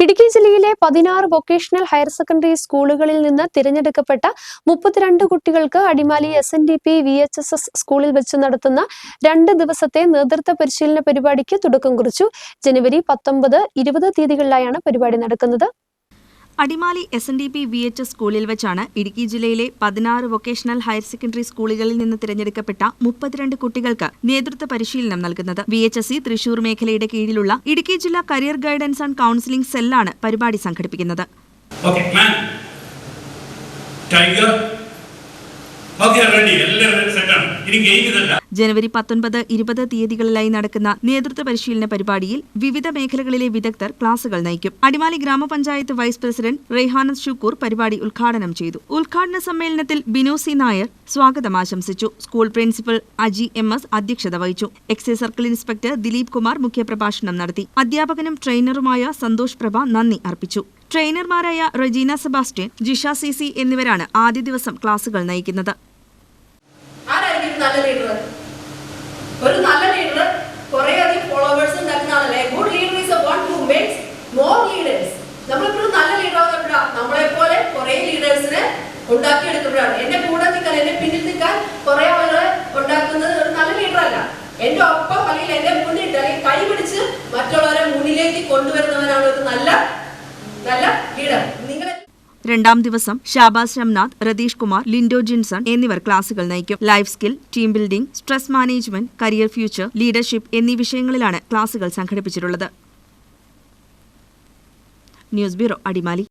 ഇടുക്കി ജില്ലയിലെ പതിനാറ് vocational higher secondary സ്കൂളുകളിൽ നിന്ന് തിരഞ്ഞെടുക്കപ്പെട്ട മുപ്പത്തിരണ്ട് കുട്ടികൾക്ക് Adimali S N D P V H S S സ്കൂളിൽ വെച്ച് നടത്തുന്ന രണ്ട് ദിവസത്തെ നേതൃത്വ പരിശീലന പരിപാടിക്ക് തുടക്കം കുറിച്ചു. ജനുവരി പത്തൊമ്പത് ഇരുപത് തീയതികളിലായാണ് പരിപാടി നടക്കുന്നത്. Adimali S N D P V H സ്കൂളിൽ വെച്ചാണ് ഇടുക്കി ജില്ലയിലെ പതിനാറ് വൊക്കേഷണൽ ഹയർ സെക്കൻഡറി സ്കൂളുകളിൽ നിന്ന് തിരഞ്ഞെടുക്കപ്പെട്ട മുപ്പത്തിരണ്ട് കുട്ടികൾക്ക് നേതൃത്വ പരിശീലനം നൽകുന്നത്. V H S C Thrissur മേഖലയുടെ കീഴിലുള്ള ഇടുക്കി ജില്ലാ കരിയർ ഗൈഡൻസ് ആൻഡ് കൗൺസിലിംഗ് സെല്ലാണ് പരിപാടി സംഘടിപ്പിക്കുന്നത്. ജനുവരി പത്തൊൻപത് ഇരുപത് തീയതികളിലായി നടക്കുന്ന നേതൃത്വ പരിശീലന പരിപാടിയിൽ വിവിധ മേഖലകളിലെ വിദഗ്ധർ ക്ലാസുകൾ നയിക്കും. അടിമാലി ഗ്രാമപഞ്ചായത്ത് വൈസ് പ്രസിഡന്റ് റെയ്ഹാനന്ദ് ഷുക്കൂർ പരിപാടി ഉദ്ഘാടനം ചെയ്തു. ഉദ്ഘാടന സമ്മേളനത്തിൽ ബിനു സി നായർ സ്വാഗതം ആശംസിച്ചു. School principal Aji M S അധ്യക്ഷത വഹിച്ചു. Excise circle inspector Dileep Kumar മുഖ്യപ്രഭാഷണം നടത്തി. അധ്യാപകനും ട്രെയിനറുമായ സന്തോഷ് പ്രഭ നന്ദി അർപ്പിച്ചു. ട്രെയിനർമാരായ റജീന സെബാസ്റ്റ്യൻ ജിഷ സി സി എന്നിവരാണ് ആദ്യ ദിവസം ക്ലാസുകൾ നയിക്കുന്നത്. നല്ല ലീഡർ ഒരു നല്ല ലീഡർ കുറെ അധികം ഫോളോവേഴ്സ് ഉണ്ടാക്കുന്ന ആളല്ലേ? Good leader is a one who makes more leaders നമ്മളിപ്പോഴും നല്ല ലീഡർ ആകുമ്പോഴാണ് നമ്മളെ പോലെ കുറെ ലീഡേഴ്സിനെ ഉണ്ടാക്കിയെടുക്കുമ്പോഴാണ് എന്റെ കൂടെ നിൽക്കാൻ എന്റെ പിന്നിൽ നിൽക്കാൻ കുറെ ആളുകളെ ഉണ്ടാക്കുന്നത് ഒരു നല്ല ലീഡർ അല്ല. എന്റെ ഒപ്പം അല്ലെങ്കിൽ എന്റെ മുന്നിട്ട് അല്ലെങ്കിൽ കൈ പിടിച്ച് മറ്റുള്ളവരെ മുന്നിലേക്ക് കൊണ്ടുവരുന്നവനാണ് ഒരു നല്ല രണ്ടാം ദിവസം ഷാബാസ് രംനാഥ് രതീഷ് കുമാർ ലിൻഡോ ജിൻസൺ എന്നിവർ ക്ലാസുകൾ നയിക്കും. Life skill team building stress management career future leadership എന്നീ വിഷയങ്ങളിലാണ് ക്ലാസുകൾ സംഘടിപ്പിച്ചിട്ടുള്ളത്. News bureau Adimali.